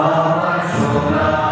Oh.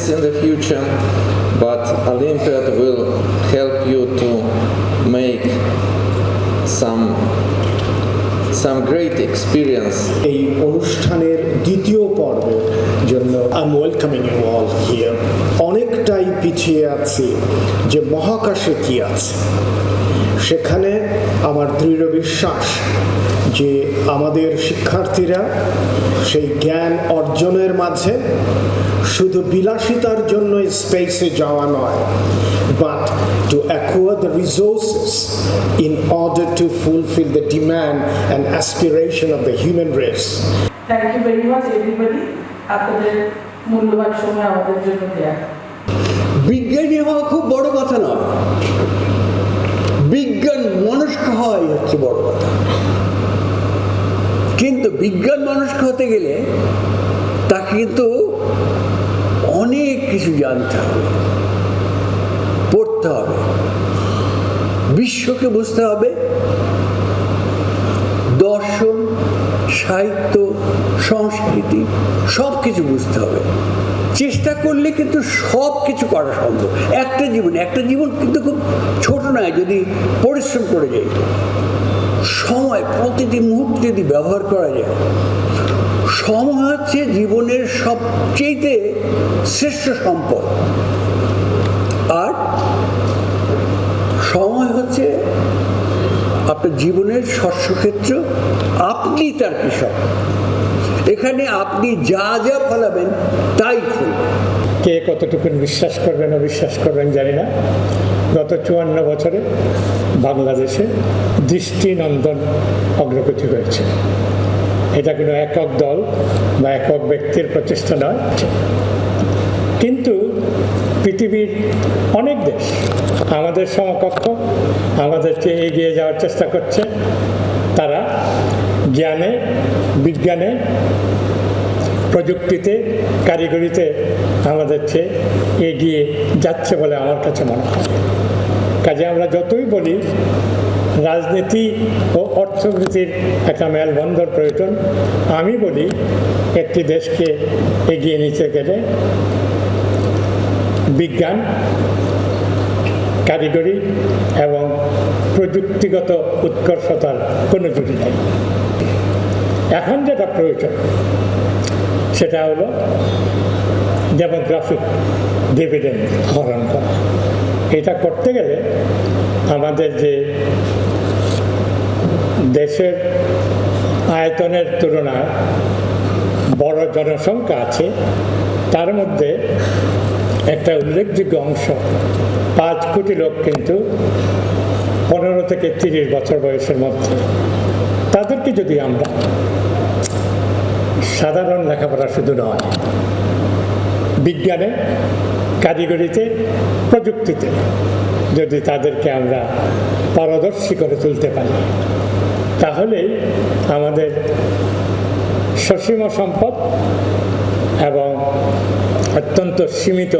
scientists in the future, but Olympiad will help you to make some some great experience এই অনুষ্ঠানের দ্বিতীয় পর্বের জন্য I am welcoming you all here অনেকটাই পিছিয়ে আছি যে মহাকাশে কি আছে সেখানে আমার দৃঢ় বিশ্বাস যে আমাদের শিক্ষার্থীরা সেই জ্ঞান অর্জনের মাঝে শুধু বিলাসিতার জন্য স্পেসে যাওয়া নয় but to acquire the resources in order to fulfill the demand and aspiration of the human race. Thank you very much everybody আপনাদের মূল্যবান সময় আমাদের জন্য দেয়া। বিজ্ঞানী হওয়া খুব বড় কথা নয়। হওয়াই হচ্ছে বড় কথা। কিন্তু বিজ্ঞান মানুষকে হতে গেলে তাকে কিন্তু অনেক কিছু জানতে হবে, পড়তে হবে, বিশ্বকে বুঝতে হবে, দর্শন সাহিত্য, সংস্কৃতি সব কিছু বুঝতে হবে। চেষ্টা করলে কিন্তু সব কিছু করা সম্ভব। একটা জীবন একটা জীবন কিন্তু খুব ছোট নয়, যদি পরিশ্রম করে যায়। সময় প্রতিটি মুহূর্তে যদি ব্যবহার করা যায়, সময় হচ্ছে জীবনের সবচেয়েতে শ্রেষ্ঠ সম্পদ। আর সময় হচ্ছে আপনার জীবনের শস্যক্ষেত্র, আপনি তার কৃষক। এখানে আপনি যা যা ফলাবেন, তাই ফলবে কে কতটুকু বিশ্বাস করবেন, অবিশ্বাস করবেন, জানি না। গত চুয়ান্ন বছরে বাংলাদেশে দৃষ্টিনন্দন অগ্রগতি হয়েছে। এটা কোনো একক দল বা একক ব্যক্তির প্রচেষ্টা নয়। কিন্তু পৃথিবীর অনেক দেশ আমাদের সমকক্ষ আমাদের চেয়ে এগিয়ে যাওয়ার চেষ্টা করছে তারা জ্ঞানে, বিজ্ঞানে, প্রযুক্তিতে, কারিগরিতে আমাদের চেয়ে এগিয়ে যাচ্ছে বলে আমার কাছে মনে হয়। কাজে আমরা যতই বলি, রাজনীতি ও অর্থনীতির একটা মেলবন্ধন প্রয়োজন। আমি বলি, একটি দেশকে এগিয়ে নিতে গেলে বিজ্ঞান কারিগরি এবং প্রযুক্তিগত উৎকর্ষতার কোনো জুড়ি নেই। এখন যেটা প্রয়োজন, সেটা হলো ডেমোগ্রাফিক ডিভিডেন্ড আহরণ করা। এটা করতে গেলে আমাদের যে দেশের আয়তনের তুলনায় বড় জনসংখ্যা আছে, তার মধ্যে একটা উল্লেখযোগ্য অংশ। পাঁচ কোটি লোক কিন্তু পনেরো থেকে তিরিশ বছর বয়সের মধ্যে। তাদেরকে যদি আমরা সাধারণ লেখাপড়া শুধু নয়, বিজ্ঞানে, কারিগরিতে, প্রযুক্তিতে যদি তাদেরকে আমরা পারদর্শী করে তুলতে পারি তাহলেই আমাদের সসীম সম্পদ এবং অত্যন্ত সীমিত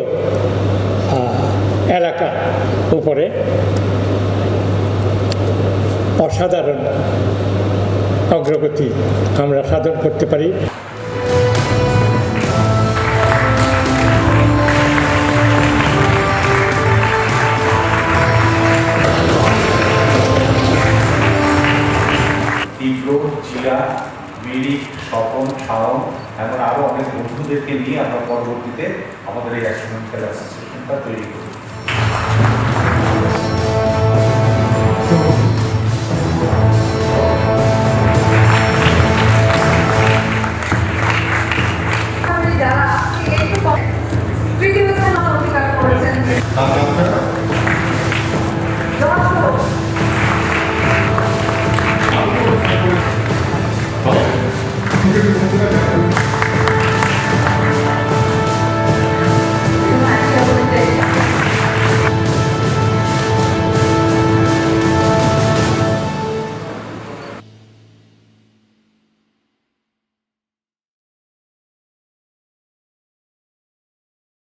এলাকা উপরে। অসাধারণ অগ্রগতি আমরা সাধন করতে পারি। বন্ধুদেরকে নিয়ে আমরা পরবর্তীতে আমাদের এই অ্যাকশন খেলা অ্যাসোসিয়েশনটা তৈরি করি